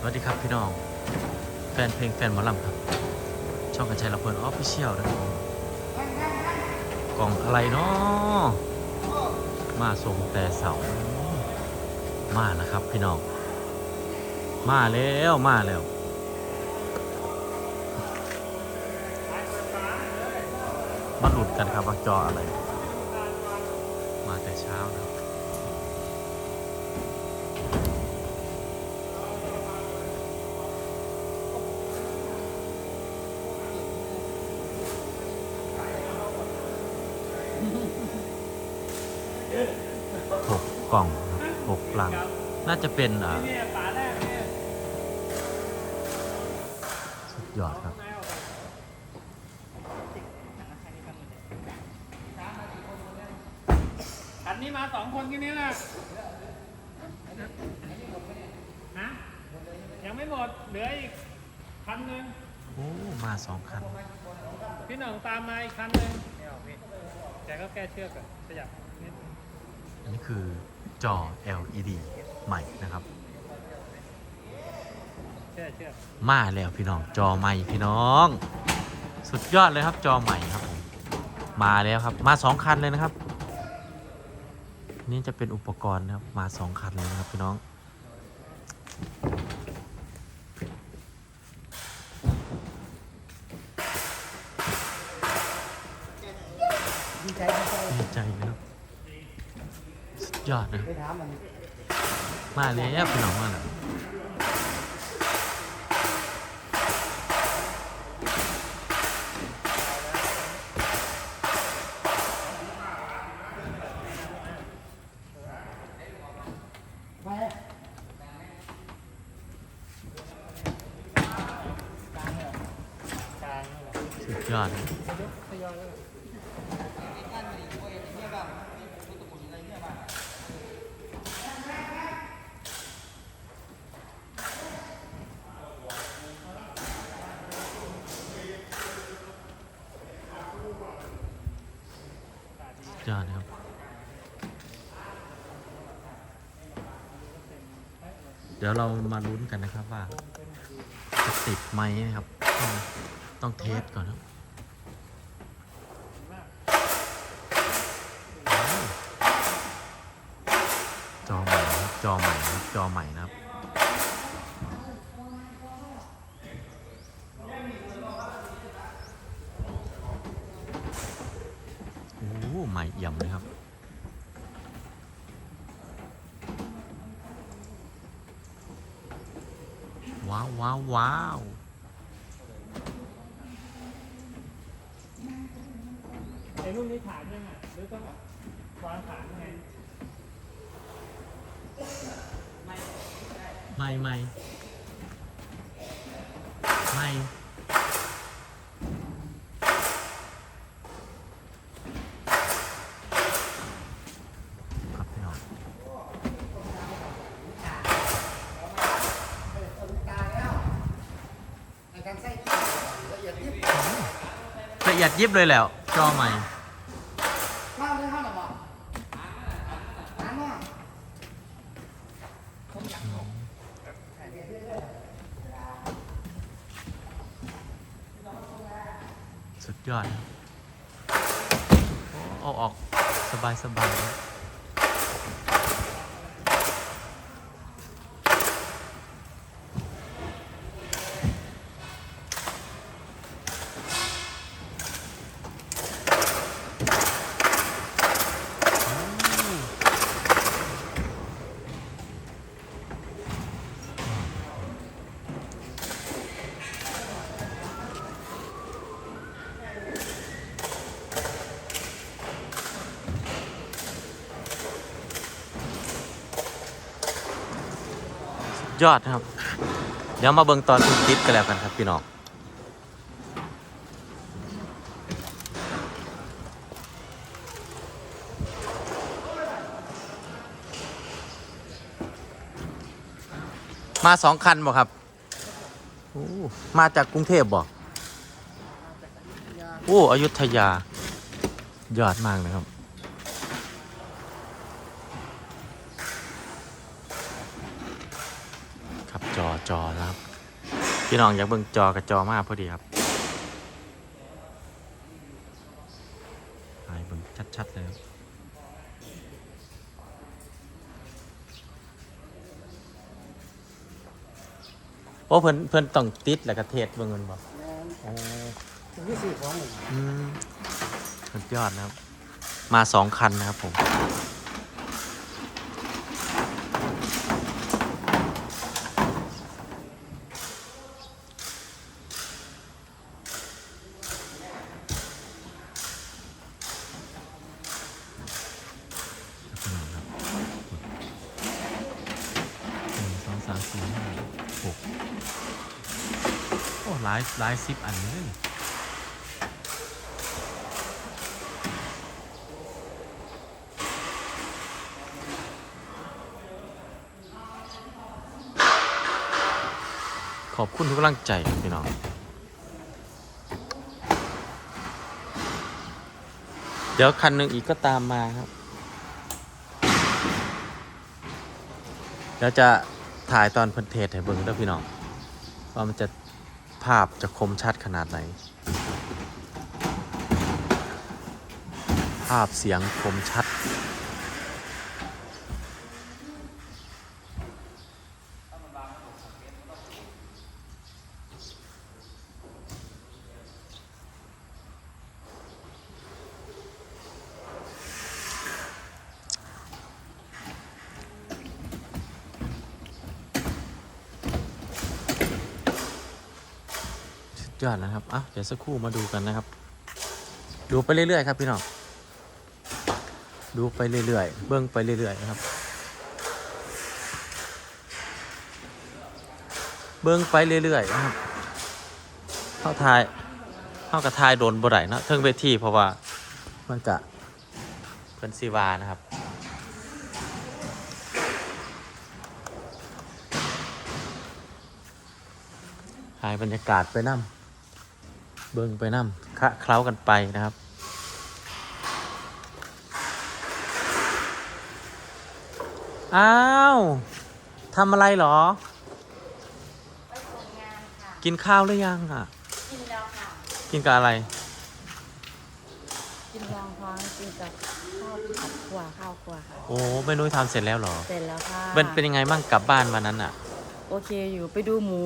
สวัสดีครับพี่น้อง แฟนเพลงแฟนหมอลำครับ ช่องกันชัยระเบิดออฟฟิเชียลนะครับผมกล่องอะไรเนาะมาส่งแต่เสามาแล้วครับพี่น้อง มาแล้วมาแล้วมาหลุดกันครับว่าจออะไร มาแต่เช้านะครับ หกกล่องครับหกลัง น่าจะเป็นอ่าเนี่ยฝาแรกเนี่ยสุดยอดครับ คันนี้มาสองคนแค่นี้แหละฮะยังไม่หมด เหลืออีกคันหนึ่งโอ้ มาสองคัน พี่หน่องตามมาอีกคันหนึ่งไม่เอาพี่แต่ก็แก้เชือกก่อนขยับนิดนึง อันนี้คือจอ LED ใหม่นะครับแก้เชือกมาแล้วพี่น้องจอใหม่พี่น้อง สุดยอดเลยครับจอใหม่ครับผมมาแล้วครับมาสองคันเลยนะครับ นี่จะเป็นอุปกรณ์นะครับมาสองคันเลยนะครับพี่น้องดีใจดีใจดีใจนะครับสุด ยอดนะไปถามาแล้วพี่น้องมาแล้วไปกลางเลยสุดยอด ยอยเลยสุดยอดนะครับ เดี๋ยวเรามาลุ้นกันนะครับว่าจะติดไหมนะครับ ต้องต้องเทสก่อนครับจอใหม่ครับจอใหม่ครับจอใหม่นะครับ โอ้โหใหม่เอี่ยมเลยครับ ว้าวว้าวว้าวไอ้รุ่นนี้ฐานยังไงหรือต้องวางฐานยังไงไม่ไม่ไม่ครับพี่น้อง ในการใส่ละเอียดยิบ ละเอียดยิบเลยแล้วจอใหม่ ข้าวเลยข้าวหน่อบอกน้ำอะสุดยอดครับโอ้เอาออกสบายสบายค ยอดนะครับ เดี๋ยวมาเบิ่งตอนทุกติดกันแล้วกันครับพี่น้องมาสองคันบ่ครับมาจากกรุงเทพบ่โอ้อยุธยา ยอดมากเลยครับ ครับ จจอจอนะครับ พี่น้องอยากเบิ่งจอกับจอมากพอดีครับให้เบิ่งชัดๆเลยครับโอ้เพิ่นเพิ่นต้องติดแล้วก็เทศเบิ่งเงินบ่โอ้ถึงที่สี่ของหนึ่งอืมสุดยอดนะครับ มาสองคันนะครับผม ลายหลายสิบอันเลยขอบคุณทุกกำลังใจพี่น้องเดี๋ยวคันหนึ่งอีกก็ตามมาครับเดี๋ยวจะถ่ายตอนพันเทศให้เบิ่งด้วยพี่น้องว่ามันจะ ภาพจะคมชัดขนาดไหน ภาพเสียงคมชัด ยอดนะครับอะเดี๋ยวสักครู่มาดูกันนะครับ ดูไปเรื่อยๆครับพี่น้อง ดูไปเรื่อยๆ เบื้องไปเรื่อยๆนะครับ เบื้องไปเรื่อยๆนะครับเข้าทายเข้ากับทายโดนบ่ได้นะเทิงเวทีเพราะว่ามันกะเพิ่นซีวานะครับถ่ายบรรยากาศไปนั่ม เบิ่งไปนั่มคะเคล้ากันไปนะครับ อ้าวทำอะไรเหรอ ไปส่งงานค่ะ กินข้าวหรือยังอะ กินแล้วค่ะ กินกับอะไร กินรองท้องกินกับข้าวผัดขั่วข้าวขั่วค่ะ โอ้ไม่นุ้ยทำเสร็จแล้วเหรอ เสร็จแล้วค่ะเป็นเป็นยังไงบ้างกลับบ้านวันนั้นอะ โอเคอยู่ไปดูหมู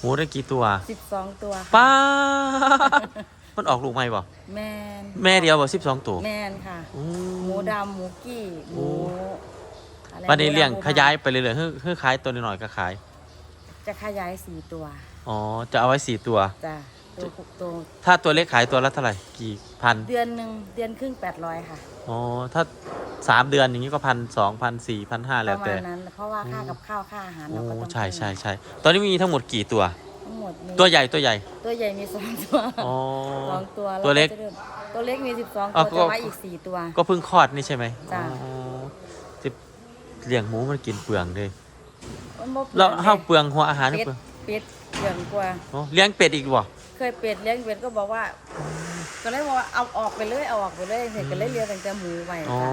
หมูได้กี่ตัว12ตัวค่ะป้ามันออกลูกไหมบ่แมนแม่เดียวบ่สิบสองตัวแมนค่ะอืหมูดำหมูกี้หมูอะไรวันนี้เลี้ยงหมูดำขยายไปเรื่อยๆเฮ้ยเฮ้ยขายตัวน้อยๆก็ขาย จะขยายสี่ตัว อ๋อ จะเอาไว้สี่ตัว จ้ะ ตัวตัวถ้าตัวเล็กขายตัวละเท่าไหร่กี่พันเดือนหนึ่งเดือนครึ่ง800ค่ะอ๋อถ้าสามเดือนอย่างนี้ก็พันสองพันสี่พันห้าปแล้วระมาแต่ณนั้นเพราะว่าค่ากับข้าวค่าอาหารโอ้เราก็ต้องใช่ใช่ใช่ตอนนี้มีทั้งหมดกี่ตัว ทั้งหมดมีตัวใหญ่ตัวใหญ่ตัวใหญ่มีสองตัวอ๋อ สองตัวตัวเล็กแจะริ่มตัวเล็กมีสิบสองอ๋ตัอวก็ แต่ว่าอีกสี่ตัว ก็เพิ่งคลอดนี่ใช่ไหมจ้ะ อ๋อจะเลี้ยงหมูมันกินเปลืองเลยมันบ่แล้วปลี่ยนห้าเปลืองหัวอาหารเป็เปดลืองเป็ด เปลืองกว่า อ๋อเลี้ยงเป็ดอีกบ่เคยเป็ดเลี้ยงเป็ดก็บอกว่า ก็เลยบอกว่าเอาออกไปเลยเอาออกไปเลยเสร็จก็เลยเลี้ยงตั้งแต่หมูไว้อ๋อจ้ะ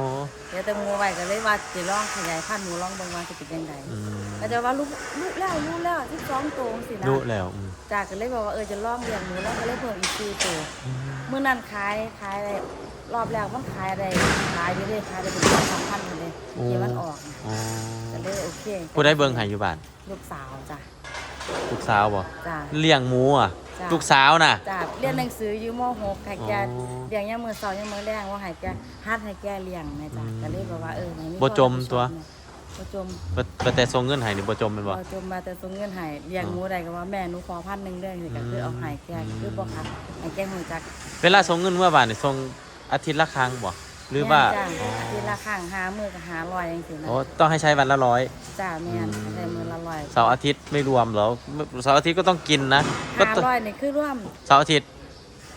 เลี้ยงแต่หมูไว้ก็เลยว่าจะลองขยายพันธุ์หมูลองเบางว่าจะเป็นยังไงอืมก็จะว่าลูกลูกแล้วลูกแล้วที่สองตัวสินะรู้แล้วอืมจากก็เลยบอกว่าเออจะลองเลี้ยงหมูแล้วก็เลยเพิ่มอีกสี่ตัวอืมเมื่อนั้นขายขายอะไรรอบแรกมันขายอะไรขายอยู่เลยขายได้เป็นสองสามพันเลยที่มันออกนะอ๋อก็เลยโอเคผู้ได้เบิ่งให้อยู่บ้านลูกสาวจ้ะ ลูกสาวบ่จ้ะเลี้ยงหมูอะ จ้ะ ลูกสาวน่ะ จ้ะเรียนหนังสืออยู่ม .6 ให้แกอ๋อเลี้ยงยามมื้อเช้ายามมื้อแรงว่าให้แกฮัดให้แกเลี้ยงนะจ๊ะอืมก็เลยบอกว่าเออไหนบ่จมตัว บ่จมบ่บ่แต่ส่งเงินให้นี่บ่จมแม่นบ่ บ่จมมาแต่ส่งเงินให้เลี้ยงหมูได้ก็ว่าแม่หนูขอพันหนึงเด้อนี่ก็คือเอาให้แกอืม คือบ่คัดให้แกฮู้จักเวลาส่งเงินเมื่อวานนี่ส่งอาทิตย์ละครั้งบ่ หรือว่าแม่นจ้ะอ๋ออาทิตย์ละครั้งห้ามื้อก็500จังซี่นะโอ้ต้องให้ใช้วันละร้อยจ้ะแม่นอืมได้มื้อละร้อยเสาร์อาทิตย์ไม่รวมเหรอเสาร์อาทิตย์ก็ต้องกินนะก็ต้อง500นี่คือรวมเสาร์อาทิตย์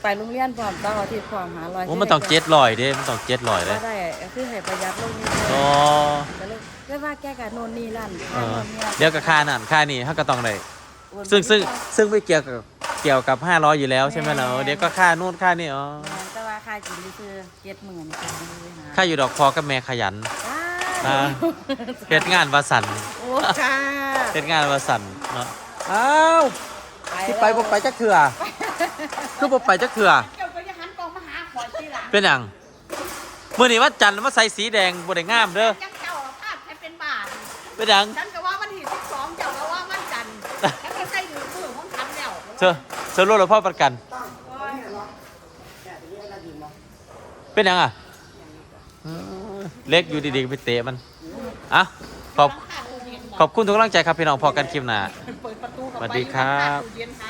ไปโรงเรียนพร้อมเสาร์อาทิตย์พร้อม500โอ้มันต้องเจ็ดลอยเด้มันต้องเจ็ดลอยก็เด้ได้ก็คือให้ประหยัดลงนิดนึงอ๋อก็เลยได้ว่าแกกับโน่นนี่ลั่นเออโน่นนี่ลั่นเดี๋ยวกับค่านั่นค่านี่เขาก็ต้องได้โอนซึ่งซึ่งไปซึ่งไม่เกี่ยวกับเกี่ยวกับห้าร้อยอยู่แล้วใช่ไหมล่ะเดี๋ยวก็ค่านู่นค่านี่อ๋อแม่นแต่ว่าค่ากินนี่คือเจ็ดหมื่นค่ะเลยนะค่าอยู่ดอกพอกับแม่ขยันจ้าอ่าเฮ็ดงานวาสันโอ้ค่ะเฮ็ดงานวาสันคเนาะอ้าวที่ไปบ่ไปจักเถื่อคือบ่ไปจักเถื่อเจ้าก็จะหันกองมาหาขอยทีหลังเป็นหยังมื้อนี้วันจันทร์มาใส่สีแดงบ่ได้งามเด้อยังเจ้าพาดแค่เป็นบาทเป็นหยังฉันก็ว่าวันที่สิบสองเจ้าก็ว่าวันจันทร์ฉันก็ใส่มือมือของฉันแล้วเธอเธอรู้แล้วพ่อประกัน เป็นหยังอะเออเล็กอยู่ดีๆไปเตะมันอะขอบขอบคุณทุกกำลังใจครับพี่น้องพอกันคลิปหน้าเปิดประตูเข้าสวัสไปดีครับตู้เย็นหา